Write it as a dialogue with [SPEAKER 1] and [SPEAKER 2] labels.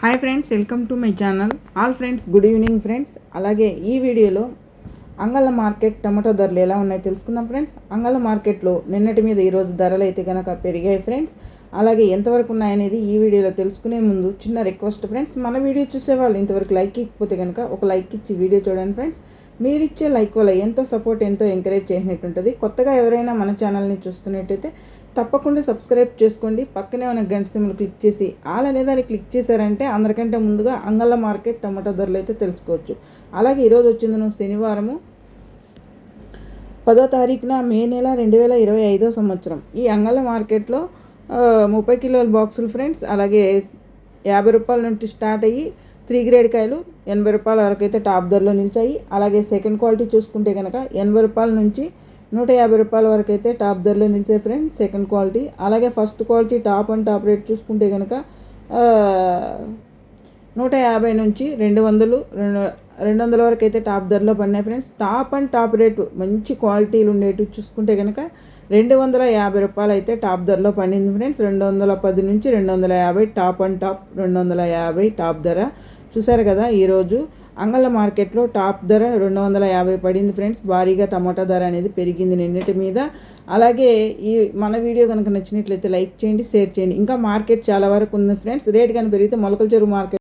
[SPEAKER 1] Hi friends welcome to my channel. All friends good evening friends. అలాగే ఈ వీడియోలో అంగళ్ళ market tomato ధరలు ఎలా ఉన్నాయో తెలుసుకుందాం ఫ్రెండ్స్. అంగళ్ళ మార్కెట్లో నిన్నటి మీద ఈరోజు ధరలు అయితే కనుక పెరిగాయి ఫ్రెండ్స్. అలాగే ఎంతవరకు ఉన్నాయనేది ఈ వీడియోలో తెలుసుకునే ముందు చిన్న రిక్వెస్ట్ ఫ్రెండ్స్. మన వీడియో చూసే వాళ్ళు ఇంతవరకు లైక్ ఇకపోతే కనుక ఒక లైక్ ఇచ్చి వీడియో చూడండి ఫ్రెండ్స్. మీరిచ్చే లైక్ వల్ల ఎంతో సపోర్ట్ ఎంతో ఎంకరేజ్ చేసినట్టు ఉంటుంది కొత్తగా ఎవరైనా మన ఛానల్ని చూస్తున్నట్టయితే తప్పకుండా సబ్స్క్రైబ్ చేసుకోండి. పక్కనే ఉన్న గంట సిమ్లు క్లిక్ చేసి ఆల్ అనే దాన్ని క్లిక్ చేశారంటే అందరికంటే ముందుగా అంగళ్ళ మార్కెట్ టమాటో ధరలు అయితే తెలుసుకోవచ్చు. అలాగే ఈరోజు వచ్చింది శనివారము పదో తారీఖున మే నెల రెండు వేల ఇరవై ఐదో సంవత్సరం. ఈ అంగళ్ళ మార్కెట్లో ముప్పై కిలోల బాక్సులు ఫ్రెండ్స్ అలాగే యాభై రూపాయల నుండి స్టార్ట్ అయ్యి త్రీ గ్రేడ్ కాయలు ఎనభై రూపాయల వరకు అయితే టాప్ ధరలో నిలిచాయి. అలాగే సెకండ్ క్వాలిటీ చూసుకుంటే కనుక ఎనభై రూపాయల నుంచి నూట యాభై రూపాయల వరకు అయితే టాప్ ధరలో నిలిచాయి ఫ్రెండ్స్ సెకండ్ క్వాలిటీ. అలాగే first quality top and top rate చూసుకుంటే కనుక నూట యాభై నుంచి రెండు వందలు రెండు రెండు వందల వరకు అయితే టాప్ ధరలో పడినాయి friends. Top and top rate మంచి క్వాలిటీలు ఉండేటివి చూసుకుంటే కనుక రెండు వందల యాభై రూపాయలు అయితే టాప్ ధరలో పండింది ఫ్రెండ్స్. రెండు వందల పది నుంచి రెండు వందల యాభై టాప్ అండ్ టాప్ రెండు వందల యాభై టాప్ ధర. చూసారు కదా ఈరోజు అంగళ మార్కెట్లో టాప్ ధర రెండు వందల యాభై పడింది ఫ్రెండ్స్. భారీగా టమాటా ధర అనేది పెరిగింది నిన్నటి మీద. అలాగే ఈ మన వీడియో కనుక నచ్చినట్లయితే లైక్ చేయండి షేర్ చేయండి. ఇంకా మార్కెట్ చాలా వరకు ఉంది ఫ్రెండ్స్. రేట్ కనుక పెరిగితే మొలకల చెరువు మార్కెట్